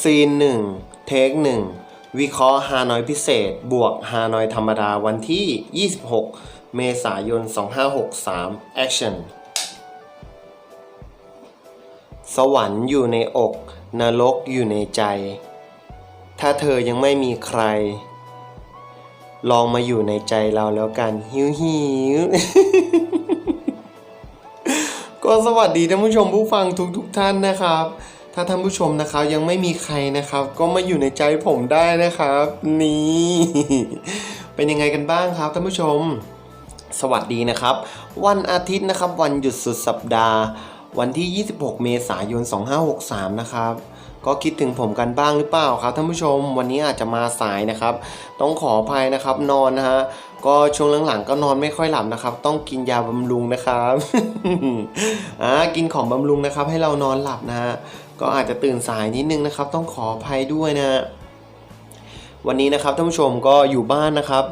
ซีนหนึ่งเทคหนึ่งวิเคราะห์ฮานอยพิเศษ บวกฮานอยธรรมดาวันที่ 26 เมษายน 2563 Action สวรรค์อยู่ในอก นรกอยู่ในใจ ถ้าเธอยังไม่มีใคร ลองมาอยู่ในใจเราแล้วกันหิวหิวก็สวัสดีท่านผู้ชมผู้ฟังทุกทุกๆท่านนะครับ ถ้าท่านผู้ชมนะครับยังไม่มีใครนะครับ ก็มาอยู่ในใจผมได้นะครับ นี่ เป็นยังไงกันบ้างครับท่านผู้ชม สวัสดีนะครับ วันอาทิตย์นะครับ วันหยุดสุดสัปดาห์ วันที่ 26 เมษายน 2563 นะครับก็คิดถึงผมกันบ้างหรือเปล่าครับท่านผู้ชม วันนี้อาจจะมาสายนะครับ ต้องขออภัยนะครับนอนนะฮะก็ช่วงหลังๆก็นอนไม่ค่อยหลับนะครับ ต้องกินยาบำรุงนะครับอ่ากินของบำรุงนะครับ ให้เรานอนหลับนะฮะ ก็อาจจะตื่นสายนิดนึงนะครับ ต้องขออภัยด้วยนะฮะวันนี้นะครับท่านผู้ชมก็อยู่บ้านนะครับ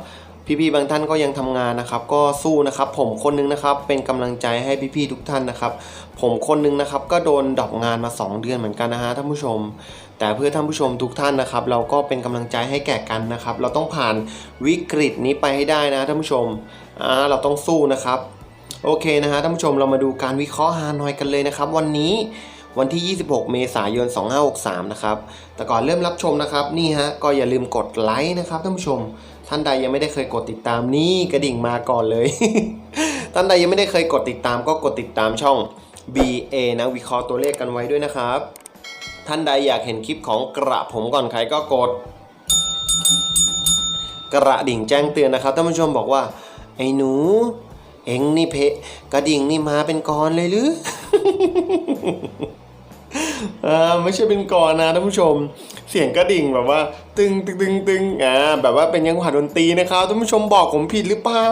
พี่ๆบางท่านก็ยังทำงานนะครับ ก็สู้นะครับ ผมคนนึงนะครับเป็นกำลังใจให้พี่ๆทุกท่านนะครับ ผมคนนึงนะครับก็โดนดรอปงานมา 2 เดือนเหมือนกันนะฮะท่านผู้ชม แต่เพื่อท่านผู้ชมทุกท่านนะครับ เราก็เป็นกำลังใจให้แก่กันนะครับ เราต้องผ่านวิกฤตนี้ไปให้ได้นะท่านผู้ชมอ่าเราต้องสู้นะครับ โอเคนะฮะท่านผู้ชมเรามาดูการวิเคราะห์ฮานอยกันเลยนะครับ วันนี้ วันที่ 26 เมษายน 2563 นะครับ แต่ก่อนเริ่มรับชมนะครับ นี่ฮะ ก็อย่าลืมกดไลค์นะครับท่านผู้ชม ท่านใดยังไม่ได้เคยกดติดตามนี่กระดิ่งมาก่อนเลย ท่านใดยังไม่ได้เคยกดติดตามก็กดติดตามช่อง BA นะวิเคราะห์ตัวเลขกันไว้ด้วยนะครับ ท่านใดอยากเห็นคลิปของกระผมก่อนใครก็กด กระดิ่งแจ้งเตือนนะครับท่านผู้ชมบอกว่า ไอ้หนู เอ็งนี่เพะกระดิ่งนี่มาเป็นกรเลยหรือ อ่าไม่ใช่เป็นกรนะท่านผู้ชม เสียงกระดิ่งแบบว่า ตึงตึงตึงตึงอ่าแบบว่าเป็นยังหวะดนตรีนะครับท่านผู้ชมบอกผมผิดหรือเปล่า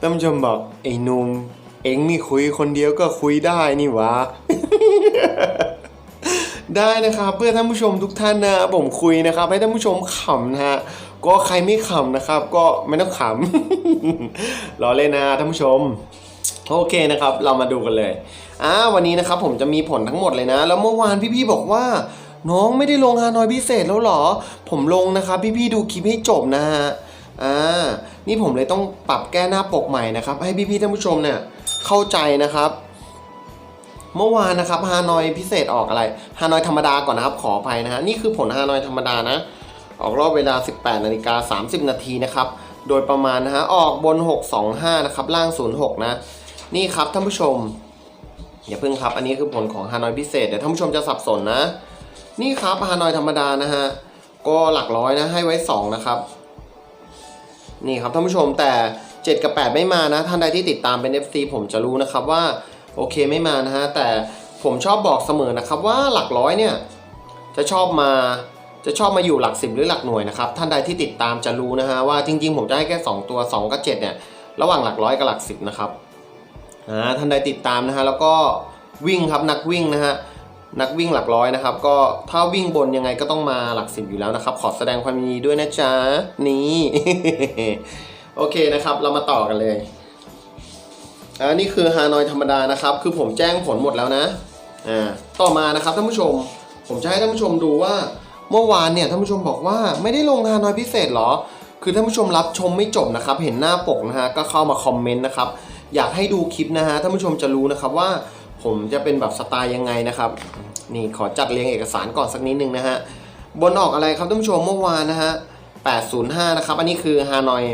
ท่านผู้ชมบอกไอ้นุ่มเอ็งนี่คุยคนเดียวก็คุยได้นี่วะได้นะครับเพื่อท่านผู้ชมทุกท่านนะผมคุยนะครับ ให้ท่านผู้ชมขำนะฮะก็ใครไม่ขำนะครับ ก็ไม่ต้องขำรอเล่นนะท่านผู้ชม โอเคนะครับ เรามาดูกันเลย อ่าวันนี้นะครับผมจะมีผลทั้งหมดเลยนะ แล้วเมื่อวานพี่ๆบอกว่า น้องไม่ได้ลงฮานอยพิเศษแล้วเหรอ ผมลงนะครับพี่ๆดูคลิปให้จบนะฮะอ่านี่ผมเลยต้องปรับแก้หน้าปกใหม่นะครับ ให้พี่ๆท่านผู้ชมเนี่ยเข้าใจนะครับ เมื่อวานนะครับฮานอยพิเศษออกอะไรฮานอยธรรมดาก่อนนะครับขออภัยนะฮะนี่คือผลฮานอยธรรมดานะ ออกรอบเวลา 18นาฬิกา30 นาทีนะครับโดยประมาณนะฮะออกบน 625 นะครับล่าง 06 นะ นี่ครับท่านผู้ชม อย่าเพิ่งครับ อันนี้คือผลของฮานอยพิเศษ เดี๋ยวท่านผู้ชมจะสับสนนะ นี่ครับฮานอยธรรมดานะฮะ ก็หลักร้อยนะให้ไว้ 2 นะครับ นี่ครับท่านผู้ชมแต่ 7 กับ 8 ไม่มานะ ท่านใดที่ติดตามเป็น FC ผมจะรู้นะครับว่าโอเคไม่มานะฮะ แต่ผมชอบบอกเสมอนะครับว่าหลักร้อยเนี่ยจะชอบมาจะชอบมาอยู่หลักสิบหรือหลักหน่วยนะครับ ท่านใดที่ติดตามจะรู้นะฮะว่าจริงๆ ผมจะให้แค่ 2 ตัว 2 กับ 7 เนี่ย ระหว่างหลักร้อยกับหลักสิบนะครับ อ่าท่านใดติดตามนะฮะแล้วก็วิ่งครับนักวิ่งนะฮะนักวิ่งหลักร้อยนะครับ ก็ถ้าวิ่งบนยังไงก็ต้องมาหลักสิบอยู่แล้วนะครับ ขอแสดงความยินดีด้วยนะจ๊ะนี่โอเคนะครับเรามาต่อกันเลยอันนี้คือฮานอยธรรมดานะครับ คือผมแจ้งผลหมดแล้วนะอ่าต่อมานะครับท่านผู้ชม ผมจะให้ท่านผู้ชมดูว่าเมื่อวานเนี่ยท่านผู้ชมบอกว่าไม่ได้ลงฮานอยพิเศษเหรอ คือท่านผู้ชมรับชมไม่จบนะครับ เห็นหน้าปกนะฮะก็เข้ามาคอมเมนต์นะครับ อยากให้ดูคลิปนะฮะท่านผู้ชมจะรู้นะครับว่าผมจะเป็นแบบสไตล์ยังไงนะครับ นี่ขอจัดเรียงเอกสารก่อนสักนิดนึงนะฮะบนออกอะไรครับท่านผู้ชมเมื่อวานนะฮะ805 นะครับ อันนี้คือฮานอย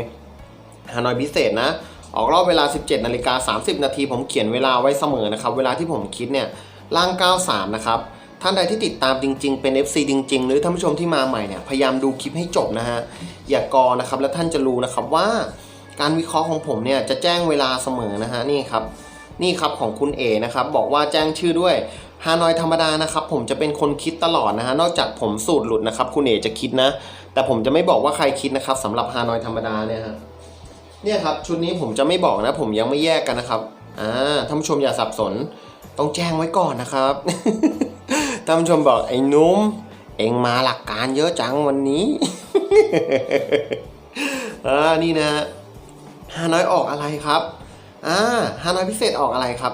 ฮานอยพิเศษนะ ออกรอบเวลา 17นาฬิกา30 นาที ผมเขียนเวลาไว้เสมอนะครับ เวลาที่ผมคิดเนี่ยล่าง 93 นะครับ ท่านใดที่ติดตามจริง ๆ เป็น FC จริง ๆ หรือท่านผู้ชมที่มาใหม่เนี่ย พยายามดูคลิปให้จบนะฮะ อย่ากอนะครับ แล้วท่านจะรู้นะครับว่า การวิเคราะห์ของผมเนี่ยจะแจ้งเวลาเสมอนะฮะนี่ครับนี่ครับของคุณเอนะครับบอกว่าแจ้งชื่อด้วยฮานอยธรรมดานะครับผมจะเป็นคนคิดตลอดนะฮะนอกจากผมสูตรหลุดนะครับ คุณเอจะคิดนะ แต่ผมจะไม่บอกว่าใครคิดนะครับสำหรับฮานอยธรรมดาเนี่ยฮะเนี่ยครับชุดนี้ผมจะไม่บอกนะ ผมยังไม่แยกกันนะครับอ่าท่านผู้ชมอย่าสับสนต้องแจ้งไว้ก่อนนะครับท่านผู้ชมบอกไอ้นุ่มเองมาหลักการเยอะจังวันนี้อ่านี่นะฮานอยออกอะไรครับอ่าฮานอยพิเศษออกอะไรครับ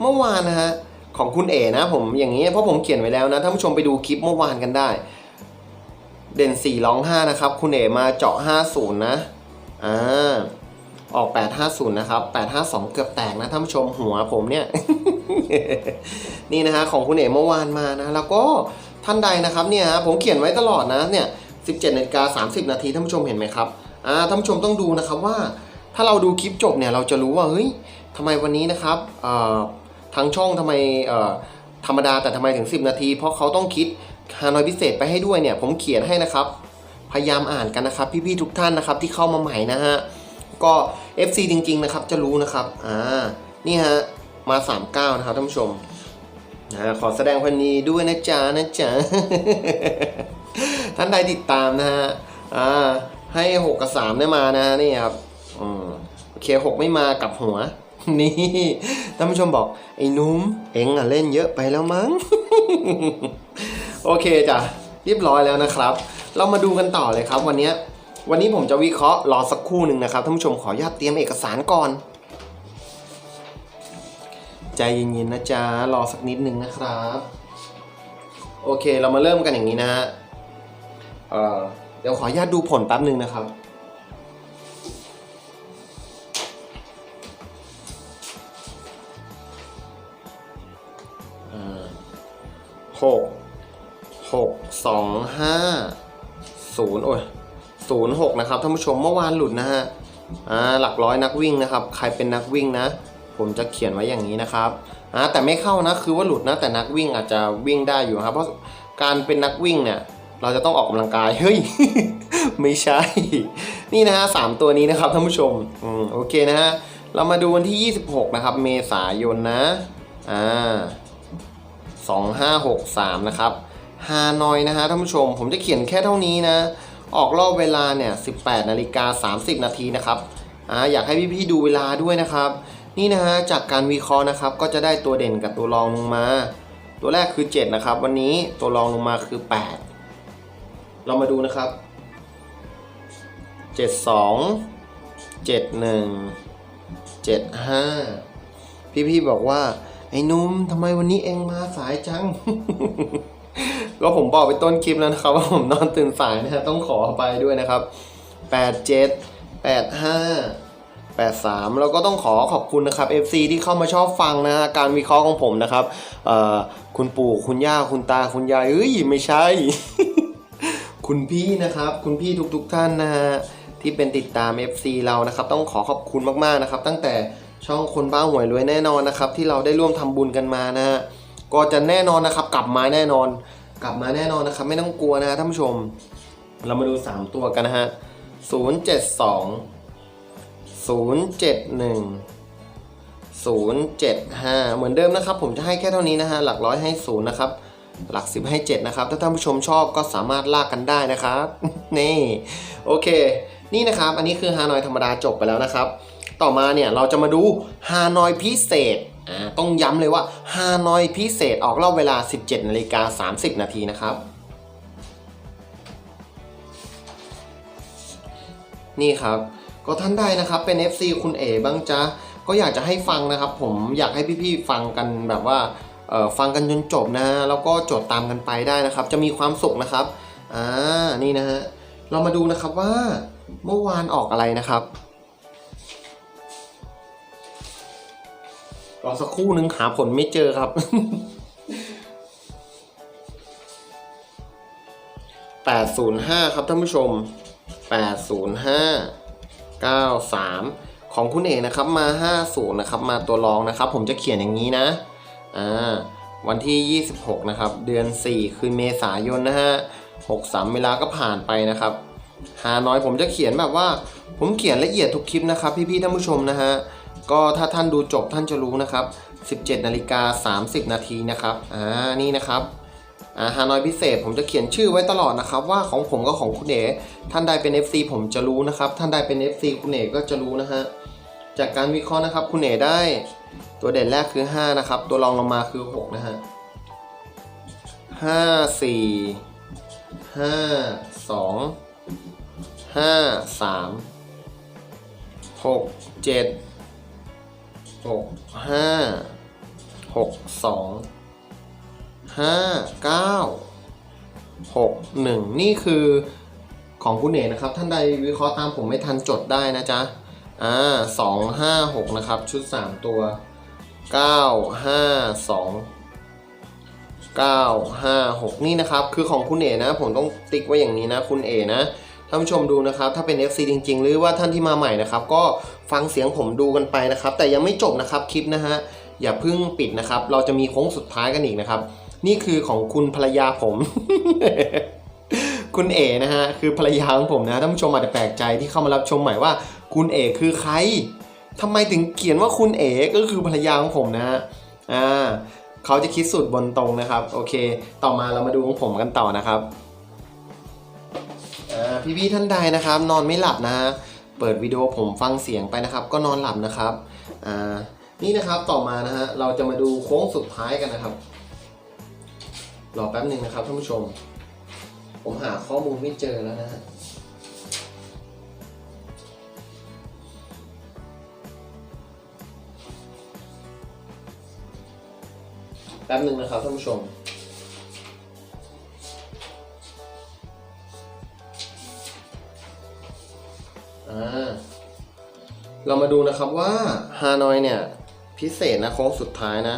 เมื่อวานนะฮะของคุณเอ๋นะผมอย่างนี้เพราะผมเขียนไว้แล้วนะท่านผู้ชมไปดูคลิปเมื่อวานกันได้ เด่น4ร้อง5นะครับ คุณเอ๋มาเจาะ 50 นะอ่าออก 850 นะครับ 852 เกือบแตกนะท่านผู้ชมหัวผมเนี่ย นี่นะฮะของคุณเอ๋เมื่อวานมานะ แล้วก็ท่านใดนะครับเนี่ยผมเขียนไว้ตลอดนะเนี่ย 17นาฬิกา30 นาทีท่านผู้ชมเห็นไหมครับอ่าท่านผู้ชมต้องดูนะครับว่า ถ้าเราดูคลิปจบเนี่ยเราจะรู้ว่าเฮ้ยทำไมวันนี้นะครับทางช่องทำไมธรรมดาแต่ทำไมถึง 10 นาที เพราะเขาต้องคิดฮานอยพิเศษไปให้ด้วยเนี่ย ผมเขียนให้นะครับ พยายามอ่านกันนะครับ พี่ๆทุกท่านนะครับที่เข้ามาใหม่นะฮะก็ FC จริง ๆ นะครับ จะรู้นะครับอ่านี่ฮะมา 39 นะครับท่านผู้ชมนะขอแสดงความดีด้วยนะจ๊ะนะจ๊ะท่านใดติดตามนะฮะอ่าให้ 6 กับ3ได้มานะฮะนี่ครับ อืมโอเค6ไม่มากับหัว นี่ท่านผู้ชมบอกไอ้นุ่มเอ็งอะเล่นเยอะไปแล้วมั้ง โอเคจ้ะเรียบร้อยแล้วนะครับ เรามาดูกันต่อเลยครับ วันนี้วันนี้ผมจะวิเคราะห์รอสักครู่หนึ่งนะครับท่านผู้ชมขออนุญาตเตรียมเอกสารก่อน ใจเย็นๆนะจ๊ะรอสักนิดหนึ่งนะครับ โอเคเรามาเริ่มกันอย่างนี้นะฮะเเดี๋ยวขออนุญาตดูผลแป๊บหนึ่งนะครับ หกหกสองห้าศูนย์โอ้ยศูนย์หกนะครับท่านผู้ชมเมื่อวานหลุดนะฮะอ่าหลักร้อยนักวิ่งนะครับ ใครเป็นนักวิ่งนะ ผมจะเขียนไว้อย่างนี้นะครับอ่าแต่ไม่เข้านะคือว่าหลุดนะแต่นักวิ่งอาจจะวิ่งได้อยู่ครับ เพราะการเป็นนักวิ่งเนี่ยเราจะต้องออกกำลังกาย เฮ้ย ไม่ใช่ นี่นะฮะสามตัวนี้นะครับท่านผู้ชมอืมโอเคนะฮะ เรามาดูวันที่ 26 นะครับ เมษายนนะ อ่า 2563 นะครับฮานอยนะฮะท่านผู้ชม ผมจะเขียนแค่เท่านี้นะ ออกรอบเวลาเนี่ย 18นาฬิกา30 นาทีนะครับอ่าอยากให้พี่ๆดูเวลาด้วยนะครับ นี่นะฮะจากการวิเคราะห์นะครับ ก็จะได้ตัวเด่นกับตัวรองลงมา ตัวแรกคือ 7 นะครับ วันนี้ตัวรองลงมาคือ 8 เรามาดูนะครับ 72 71 75 พี่ๆบอกว่า ไอ้นุ่มทำไมวันนี้เองมาสายจัง ก็ผมบอกไปต้นคลิปแล้วนะครับ ว่าผมนอนตื่นสายนะฮะต้องขอไปด้วยนะครับ 87 85 83 แล้วก็ต้องขอขอบคุณนะครับ FC ที่เข้ามาชอบฟังนะฮะการวิเคราะห์ของผมนะครับคุณปู่คุณย่าคุณตาคุณยายเอ้ยไม่ใช่ คุณพี่นะครับ คุณพี่ทุกๆทท่านนะฮะที่เป็นติดตาม FC เรานะครับ ต้องขอขอบคุณมากๆนะครับ ตั้งแต่ ช่องคนบ้าหวยรวยแน่นอนนะครับ ที่เราได้ร่วมทำบุญกันมานะฮะก็จะแน่นอนนะครับ กลับมาแน่นอน กลับมาแน่นอนนะครับ ไม่ต้องกลัวนะฮะท่านผู้ชม เรามาดู 3 ตัวกันนะฮะ072 071 075เหมือนเดิมนะครับ ผมจะให้แค่เท่านี้นะฮะหลักร้อยให้ศูนย์นะครับหลักสิบให้เจ็ดนะครับถ้าท่านผู้ชมชอบก็สามารถลากกันได้นะครับนี่โอเค นี่นะครับ อันนี้คือฮานอยธรรมดาจบไปแล้วนะครับ ต่อมาเนี่ยเราจะมาดูฮานอยพิเศษอ่าต้องย้ำเลยว่าฮานอยพิเศษออกรอบเวลา 17นาฬิกา30 นาทีนะครับ นี่ครับก็ท่านใดนะครับเป็น FC คุณเอ๋บ้างจ๊ะก็อยากจะให้ฟังนะครับ ผมอยากให้พี่ๆฟังกันแบบว่าฟังกันจนจบนะฮะแล้วก็จดตามกันไปได้นะครับ จะมีความสุขนะครับอ่านี่นะฮะเรามาดูนะครับว่าเมื่อวานออกอะไรนะครับ รอสักครู่นึงหาผลไม่เจอครับ805ครับท่านผู้ชม805 93ของคุณเอกนะครับมา50นะครับมาตัวรองนะครับ ผมจะเขียนอย่างนี้นะ อ่า วันที่ 26 นะครับ เดือน 4 คือเมษายนนะฮะ63 เวลาก็ผ่านไปนะครับหาน้อยผมจะเขียนแบบว่า ผมเขียนละเอียดทุกคลิปนะครับ พี่ๆท่านผู้ชมนะฮะ ก็ถ้าท่านดูจบท่านจะรู้นะครับ 17นาฬิกา30 นาทีนะครับอ่านี่นะครับอ่าฮานอยพิเศษผมจะเขียนชื่อไว้ตลอดนะครับ ว่าของผมกับของคุณเอ๋ท่านใดเป็น FC ผมจะรู้นะครับ ท่านใดเป็น FC คุณเอ๋ก็จะรู้นะฮะจากการวิเคราะห์นะครับ คุณเอ๋ได้ตัวเด่นแรกคือ 5 นะครับ ตัวรองลงมาคือ 6 นะฮะ5 4 5 2 5 3 6 7 6 5 6 2ห้ ห้าหกสองห้าเก้าหกหนึ่งนี่คือของคุณเอกนะครับ ท่านใดวิเคราะห์ตามผมไม่ทันจดได้นะจ๊ะอ่าสองห้าหกนะครับ ชุดสามตัวเก้าห้าสองเก้าห้าหกนี่นะครับ คือของคุณเอ๋นะ ผมต้องติ๊กไว้อย่างนี้นะ คุณเอ๋นะ ท่านผู้ชมดูนะครับ ถ้าเป็น FC จริง ๆ หรือว่าท่านที่มาใหม่นะครับ ก็ฟังเสียงผมดูกันไปนะครับ แต่ยังไม่จบนะครับคลิปนะฮะอย่าเพิ่งปิดนะครับ เราจะมีโค้งสุดท้ายกันอีกนะครับ นี่คือของคุณภรรยาผม คุณเอนะฮะคือภรรยาของผมนะท่านผู้ชมอาจจะแปลกใจที่เข้ามารับชมใหม่ว่า คุณเอคือใครทำไมถึงเขียนว่าคุณเอก็คือภรรยาของผมนะฮะอ่าเขาจะคิดสูตรบนตรงนะครับ โอเค ต่อมาเรามาดูของผมกันต่อนะครับ อ่พี่ๆท่านใดนะครับ นอนไม่หลับนะฮะเปิดวิดีโอผมฟังเสียงไปนะครับ ก็นอนหลับนะครับอ่านี่นะครับต่อมานะฮะเราจะมาดูโค้งสุดท้ายกันนะครับรอแป๊บหนึ่งนะครับท่านผู้ชม ผมหาข้อมูลไม่เจอแล้วนะฮะแป๊บหนึ่งนะครับท่านผู้ชมาเรามาดูนะครับว่าฮานอยเนี่ย พิเศษนะโค้งสุดท้ายนะ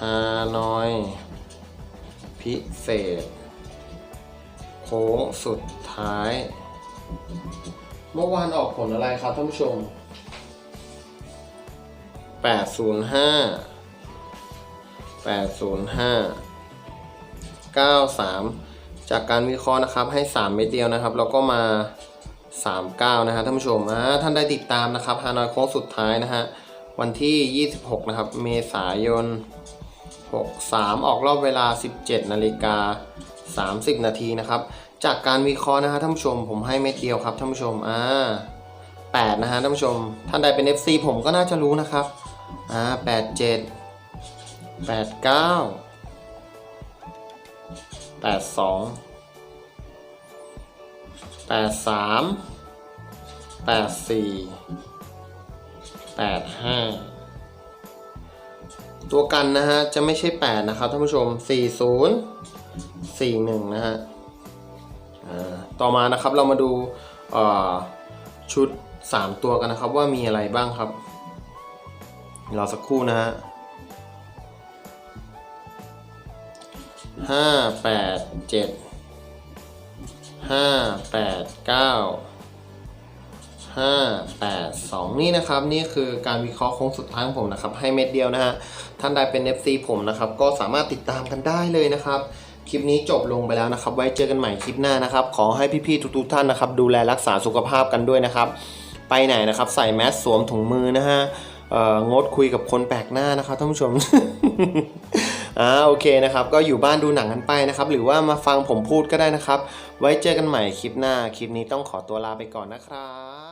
ฮานอย พิเศษ โค้งสุดท้าย เมื่อวานออกผลอะไรครับท่านผู้ชม 805 805 93 จากการวิเคราะห์นะครับให้ 3 เม็ดเดียวนะครับ แล้วก็มา 39 นะฮะท่านผู้ชมอ่าท่านได้ติดตามนะครับฮานอยโค้งสุดท้ายนะฮะวันที่ 26 นะครับ เมษายน 63 ออกรอบเวลา 17 นาฬิกา 30 นาทีนะครับ จากการวิเคราะห์นะฮะท่านผู้ชมผมให้เม็ดเดียวครับท่านผู้ชมอ่า8นะฮะท่านผู้ชม ท่านใดเป็น FC ผมก็น่าจะรู้นะครับอ่า87 89 82 83 84 85ตัวกันนะฮะ จะไม่ใช่8นะครับท่านผู้ชม40 41นะฮะอ่าต่อมานะครับเรามาดูชุด3ตัวกันนะครับว่ามีอะไรบ้างครับรอสักครู่นะฮะห้าแปดเจ็ด ห้าแปดเก้าห้าแปดสองนี่นะครับนี่คือการวิเคราะห์โค้งสุดท้ายของผมนะครับ ให้เม็ดเดียวนะฮะท่านใดเป็น FC ผมนะครับ ก็สามารถติดตามกันได้เลยนะครับ คลิปนี้จบลงไปแล้วนะครับ ไว้เจอกันใหม่คลิปหน้านะครับ ขอให้พี่ๆทุกๆท่านนะครับ ดูแลรักษาสุขภาพกันด้วยนะครับ ไปไหนนะครับ ใส่แมสสวมถุงมือนะฮะงดคุยกับคนแปลกหน้านะครับท่านผู้ชม อ่าโอเคนะครับ ก็อยู่บ้านดูหนังกันไปนะครับ หรือว่ามาฟังผมพูดก็ได้นะครับ ไว้เจอกันใหม่คลิปหน้า คลิปนี้ต้องขอตัวลาไปก่อนนะครับ